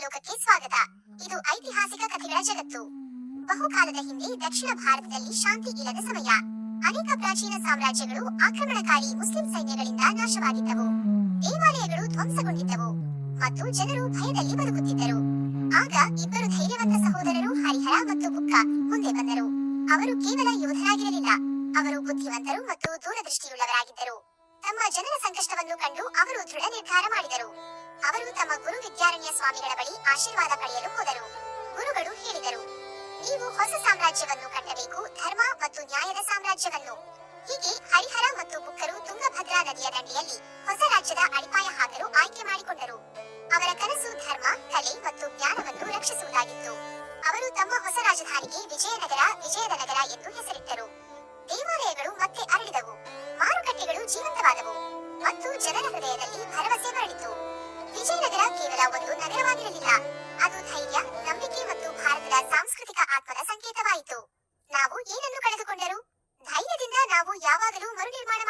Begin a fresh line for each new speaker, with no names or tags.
ಲೋಕಕ್ಕೆ ಸ್ವಾಗತ. ಇದು ಐತಿಹಾಸಿಕ ಕಥೆಗಳ ಜಗತ್ತು. ಬಹುಕಾಲದ ಹಿಂದೆ ದಕ್ಷಿಣ ಭಾರತದಲ್ಲಿ ಶಾಂತಿ ಇಲ್ಲದ ಸಮಯ. ಅನೇಕ ಪ್ರಾಚೀನ ಸಾಮ್ರಾಜ್ಯಗಳು ಆಕ್ರಮಣಕಾರಿ ಮುಸ್ಲಿಂ ಸೈನ್ಯಗಳಿಂದ ನಾಶವಾಗಿದ್ದವು. ದೇವಾಲಯಗಳು ಧ್ವಂಸಗೊಂಡಿದ್ದವು. ಮತ್ತು ಜನರು ಭಯದಲ್ಲಿ ಬದುಕುತ್ತಿದ್ದರು. ಆಗ ಇಬ್ಬರು ಧೈರ್ಯವಂತ ಸಹೋದರರು ಹರಿಹರ ಮತ್ತು ಬುಕ್ಕ ಮುಂದೆ ಬಂದರು. ಅವರು ಕೇವಲ ಯೋಧರಾಗಿರಲಿಲ್ಲ. ಅವರು ಬುದ್ಧಿವಂತರು ಮತ್ತು ದೂರದೃಷ್ಟಿಯುಳ್ಳವರಾಗಿದ್ದರು. ತಮ್ಮ ಜನರ ಸಂಕಷ್ಟವನ್ನು ಕಂಡು ಅವರು ದೃಢ ನಿರ್ಧಾರ ಮಾಡಿದರು. ಅವರು ತಮ್ಮ ಗುರು ವಿದ್ಯಾರಣ್ಯ ಸ್ವಾಮಿಗಳ ಬಳಿ ಆಶೀರ್ವಾದ ಪಡೆಯಲು ಹೋದರು. ಗುರುಗಳು ಹೇಳಿದರು, ನೀವು ಹೊಸ ಸಾಮ್ರಾಜ್ಯವನ್ನು ಕಟ್ಟಬೇಕು, ಧರ್ಮ ಮತ್ತು ನ್ಯಾಯದ ಸಾಮ್ರಾಜ್ಯವನ್ನು. ಹೀಗೆ ಹರಿಹರ ಮತ್ತು ಬುಕ್ಕರು ತುಂಗಭದ್ರಾ ನದಿಯ ದಂಡೆಯಲ್ಲಿ ಹೊಸ ರಾಜ್ಯದ ಅಡಿಪಾಯ ಹಾಕಲು ಆಯ್ಕೆ ಮಾಡಿಕೊಂಡರು. ಅವರ ಕನಸು ಧರ್ಮ, ಕಲೆ ಮತ್ತು ಜ್ಞಾನವನ್ನು ರಕ್ಷಿಸುವುದಾಗಿತ್ತು. ಅವರು ತಮ್ಮ ಹೊಸ ರಾಜಧಾನಿಗೆ ವಿಜಯನಗರ ವಿಜಯದ ನಗರ ಎಂದು ಹೆಸರಿಟ್ಟರು. ದೇವಾಲಯಗಳು ಮತ್ತೆ ಅರಳಿದವು. ಮಾರುಕಟ್ಟೆಗಳು ಜೀವಂತವಾದವು ಮತ್ತು ಜನರ ಹೃದಯದಲ್ಲಿ ಭರವಸೆ ಮರಳಿತು. ಕೇವಲ ಒಂದು ನಗರವಾಗಿರಲಿಲ್ಲ. ಅದು ಧೈರ್ಯ, ನಂಬಿಕೆ ಮತ್ತು ಭಾರತದ ಸಾಂಸ್ಕೃತಿಕ ಆತ್ಮದ ಸಂಕೇತವಾಯಿತು. ನಾವು ಏನನ್ನು ಕಳೆದುಕೊಂಡರು? ಧೈರ್ಯದಿಂದ ನಾವು ಯಾವಾಗಲೂ ಮರುನಿರ್ಮಾಣ